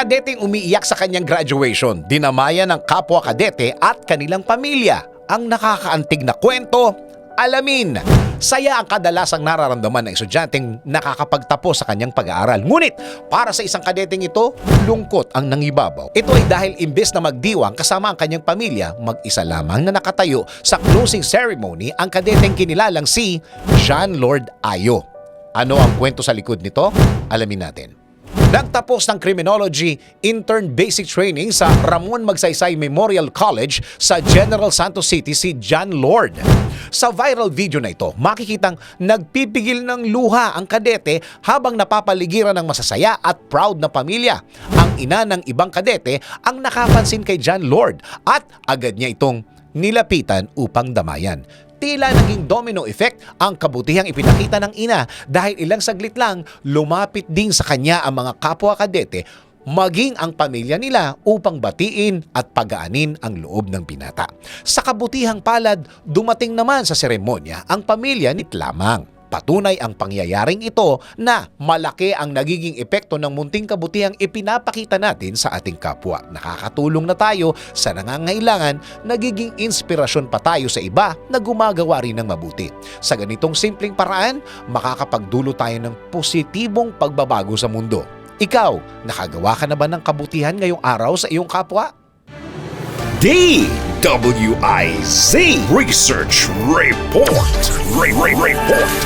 Kadeteng umiiyak sa kanyang graduation, dinamaya ng kapwa kadete at kanilang pamilya. Ang nakakaantig na kwento, alamin. Saya ang kadalasang nararamdaman ng estudyanteng nakakapagtapos sa kanyang pag-aaral. Ngunit para sa isang kadeteng ito, lungkot ang nangibabaw. Ito ay dahil imbes na magdiwang kasama ang kanyang pamilya, mag-isa lamang na nakatayo sa closing ceremony ang kadeteng kinilalang si John Lord Ayo. Ano ang kwento sa likod nito? Alamin natin. Nagtapos ng Criminology Intern Basic Training sa Ramon Magsaysay Memorial College sa General Santos City si John Lord. Sa viral video na ito, makikitang nagpipigil ng luha ang kadete habang napapaligiran ng masasaya at proud na pamilya. Ang ina ng ibang kadete ang nakapansin kay John Lord at agad niya itong nilapitan upang damayan. Tila naging domino effect ang kabutihang ipinakita ng ina dahil ilang saglit lang lumapit din sa kanya ang mga kapwa kadete maging ang pamilya nila upang batiin at pagaanin ang loob ng binata. Sa kabutihang palad, dumating naman sa seremonya ang pamilya nit lamang. Patunay ang pangyayaring ito na malaki ang nagiging epekto ng munting kabutihang ipinapakita natin sa ating kapwa. Nakakatulong na tayo sa nangangailangan, nagiging inspirasyon pa tayo sa iba na gumagawa rin ng mabuti. Sa ganitong simpleng paraan, makakapagdulo tayo ng positibong pagbabago sa mundo. Ikaw, nakagawa ka na ba ng kabutihan ngayong araw sa iyong kapwa? DWIZ Research Report. Re- Re- Report.